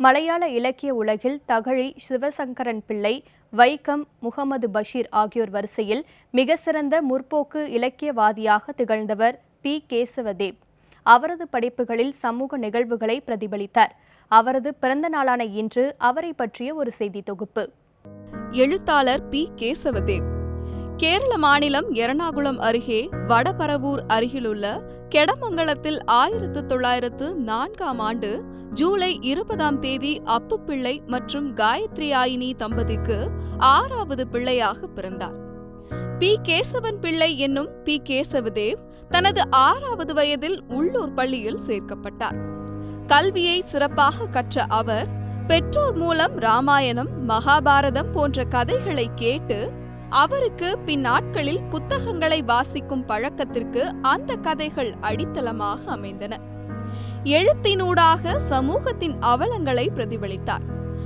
மலையாள இலக்கிய உலகில் தகழி சிவசங்கரன் பிள்ளை வைக்கம் முகமது பஷீர் ஆகியோர் வரிசையில் மிக சிறந்த முற்போக்கு இலக்கியவாதியாக திகழ்ந்தவர் பி. கேசவதேவ். அவரது படைப்புகளில் சமூக நிகழ்வுகளை பிரதிபலித்தார். அவரது பிறந்த நாளான இன்று அவரை பற்றிய ஒரு செய்தி தொகுப்பு. எழுத்தாளர் பி. கேசவதேவ். கேரள மாநிலம் எறணாகுளம் அருகே வடபரவூர் அருகிலுள்ள கெடமங்கலத்தில் ஆயிரத்து தொள்ளாயிரத்து நான்காம் ஆண்டு ஜூலை இருபதாம் தேதி அப்புப்பிள்ளை மற்றும் காயத்ரியாயினி தம்பதிக்கு ஆறாவது பிள்ளையாக பிறந்தார். பி. கேசவன் பிள்ளை என்னும் பி. கேசவதேவ் தனது ஆறாவது வயதில் உள்ளூர் பள்ளியில் சேர்க்கப்பட்டார். கல்வியை சிறப்பாக கற்ற அவர் பெற்றோர் மூலம் ராமாயணம் மகாபாரதம் போன்ற கதைகளை கேட்டு அவருக்கு பின்னாட்களில் புத்தகங்களை வாசிக்கும் பழக்கத்திற்கு அந்த கதைகள் அடித்தளமாக அமைந்தன. எழுத்தினூடாக சமூகத்தின் அவலங்களை பிரதிபலித்தார்.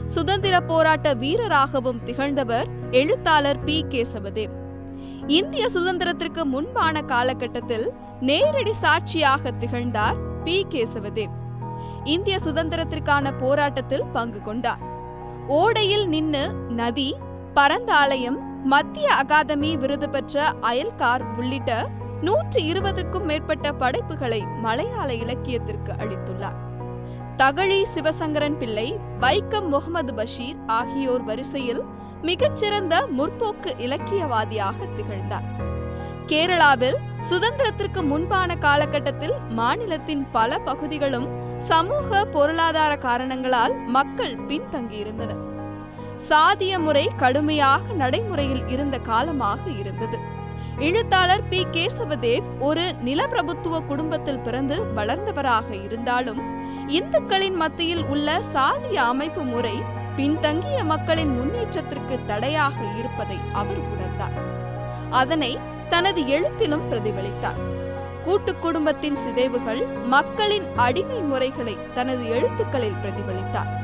சுதந்திர போராட்ட வீரராகவும் திகழ்ந்தவர் எழுத்தாளர் பி. கேசவதேவ் இந்திய சுதந்திரத்திற்கு முன்பான காலகட்டத்தில் நேரடி சாட்சியாக திகழ்ந்தார் பி. கேசவதேவ் இந்திய சுதந்திரத்திற்கான போராட்டத்தில் பங்கு கொண்டார். ஓடையில் நின்று நதி பரந்தாலயம் மத்திய அகாதமி விருது பெற்ற அயல்கார் உள்ளிட்ட நூற்று இருபதுக்கும் மேற்பட்ட படைப்புகளை மலையாள இலக்கியத்திற்கு அளித்துள்ளார். தகழி சிவசங்கரன் பிள்ளை வைக்கம் முகமது பஷீர் ஆகியோர் வரிசையில் மிகச்சிறந்த முற்போக்கு இலக்கியவாதியாக திகழ்ந்தார். கேரளாவில் சுதந்திரத்திற்கு முன்பான காலகட்டத்தில் மாநிலத்தின் பல பகுதிகளும் சமூக பொருளாதார காரணங்களால் மக்கள் பின்தங்கியிருந்தனர். சாதிய முறை கடுமையாக நடைமுறையில் இருந்த காலமாக இருந்தது. எழுத்தாளர் பி. கேசவதேவ் ஒரு நிலப்பிரபுத்துவ குடும்பத்தில் பிறந்து வளர்ந்தவராக இருந்தாலும் இந்துக்களின் மத்தியில் உள்ள சாதிய அமைப்பு முறை பின்தங்கிய மக்களின் முன்னேற்றத்திற்கு தடையாக இருப்பதை அவர் உணர்ந்தார். அதனை தனது எழுத்திலும் பிரதிபலித்தார். கூட்டு குடும்பத்தின் சிதைவுகள் மக்களின் அடிமை முறைகளை தனது எழுத்துக்களில் பிரதிபலித்தார்.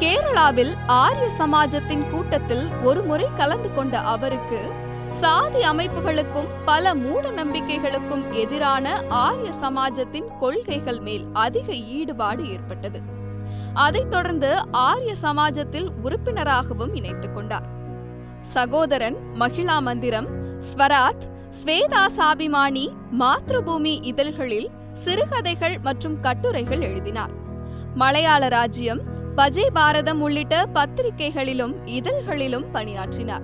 கேரளாவில் ஆரிய சமாஜத்தின் கூட்டத்தில் ஒரு முறை கலந்து கொண்ட அவருக்கு சாதி அமைப்புகளுக்கும் பல மூட நம்பிக்கைகளுக்கும் எதிரான ஆரிய சமாஜத்தின் கொள்கைகள் மேல் அதிக ஈடுபாடு ஏற்பட்டது. அதைத் தொடர்ந்து ஆரிய சமாஜத்தில் உறுப்பினராகவும் இணைத்துக் கொண்டார். சகோதரன் மகிழா மந்திரம் ஸ்வராத் ஸ்வேதா சாபிமானி மாத்ருபூமி இதழ்களில் சிறுகதைகள் மற்றும் கட்டுரைகள் எழுதினார். மலையாள ராஜ்யம் பஜை பாரதம் உள்ளிட்ட பத்திரிகைகளிலும் இதழ்களிலும் பணியாற்றினார்.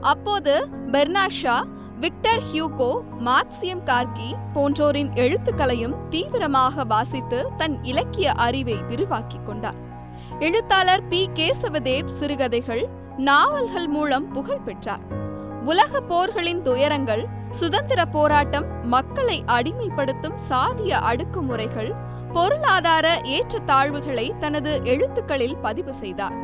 அப்போது பெர்னாஷா விக்டர் ஹியூகோ மார்க்சியம் கார்கி போன்றோரின் எழுத்துக்களையும் தீவிரமாக வாசித்து தன் இலக்கிய அறிவை விரிவாக்கிக் கொண்டார். எழுத்தாளர் பி. கேசவதேவ் சிறுகதைகள் நாவல்கள் மூலம் புகழ் பெற்றார். உலக போர்களின் துயரங்கள் சுதந்திர போராட்டம் மக்களை அடிமைப்படுத்தும் சாதிய அடுக்குமுறைகள் பொருளாதார ஏற்றத்தாழ்வுகளை தனது எழுத்துக்களில் பதிவு செய்தார்.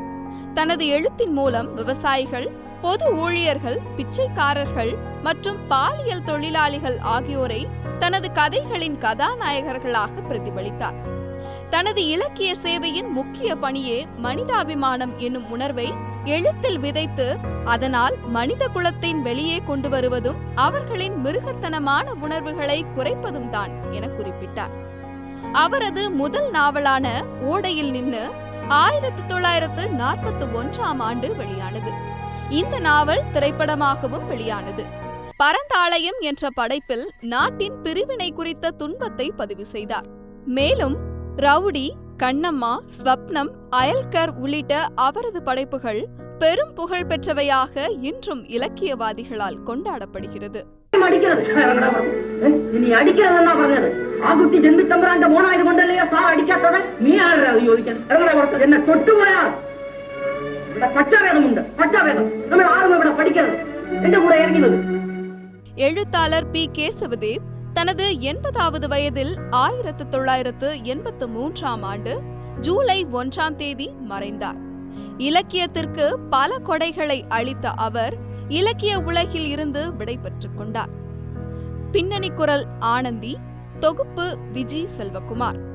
தனது எழுத்தின் மூலம் விவசாயிகள் பொது ஊழியர்கள் பிச்சைக்காரர்கள் மற்றும் பாலியல் தொழிலாளிகள் ஆகியோரை தனது கதைகளின் கதாநாயகர்களாக பிரதிபலித்தார். தனது இலக்கிய சேவையின் முக்கிய பணியே மனிதாபிமானம் என்னும் உணர்வை எழுத்தில் விதைத்து அதனால் மனித குலத்தின் வெளியே கொண்டு வருவதும் அவர்களின் மிருகத்தனமான உணர்வுகளை குறைப்பதும் தான் என குறிப்பிட்டார். அவரது முதல் நாவலான ஓடையில் நின்று ஆயிரத்தி தொள்ளாயிரத்து நாற்பத்தி ஒன்றாம் ஆண்டு வெளியானது. இந்த நாவல் திரைப்படமாகவும் வெளியானது. பரந்தாளயம் என்ற படைப்பில் நாட்டின் பிரிவினை குறித்த துன்பத்தை பதிவு செய்தார். மேலும் ரவுடி கண்ணம்மா ஸ்வப்னம் அயல்கர் உள்ளிட்ட அவரது படைப்புகள் பெரும் புகழ் பெற்றவையாக இன்றும் இலக்கியவாதிகளால் கொண்டாடப்படுகிறது. எழுத்தாளர் பி. கேசவதேவ் தனது எண்பதாவது வயதில் ஆயிரத்தி தொள்ளாயிரத்து எண்பத்து மூன்றாம் ஆண்டு ஜூலை ஒன்றாம் தேதி மறைந்தார். இலக்கியத்திற்கு பல கொடைகளை அளித்த அவர் இலக்கிய உலகில் இருந்து விடைபெற்றுக் கொண்டார். பின்னணி குரல் ஆனந்தி தொகுப்பு விஜி செல்வகுமார்.